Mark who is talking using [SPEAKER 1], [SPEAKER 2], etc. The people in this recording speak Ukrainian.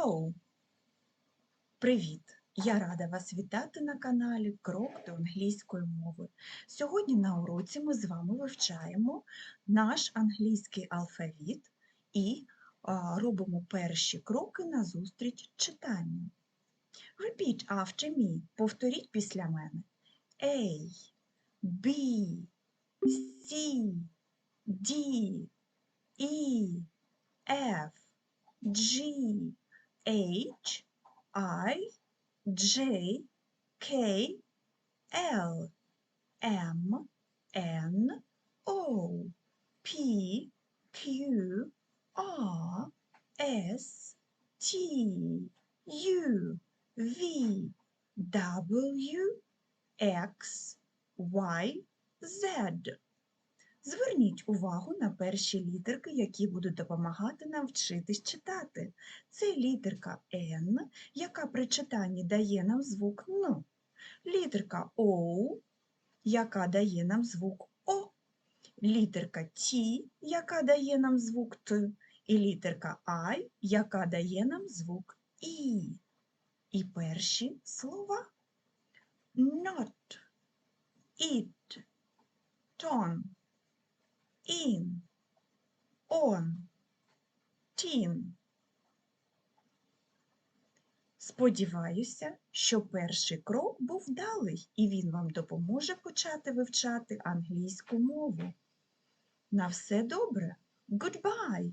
[SPEAKER 1] Hello! Привіт! Я рада вас вітати на каналі Крок до англійської мови. Сьогодні на уроці ми з вами вивчаємо наш англійський алфавіт і робимо перші кроки на зустріч читанню. Repeat after me. Повторіть після мене. A, B, C, D, E, F, G, H, I, J, K, L, M, N, O, P, Q, R, S, T, U, V, W, X, Y, Z. Зверніть увагу на перші літерки, які будуть допомагати нам вчитись читати. Це літерка N, яка при читанні дає нам звук Н. Літерка O, яка дає нам звук О. Літерка T, яка дає нам звук Т. І літерка I, яка дає нам звук І. І перші слова. Not, it, ton, in, on, tin. Сподіваюся, що перший крок був вдалий, і він вам допоможе почати вивчати англійську мову. На все добре. Goodbye!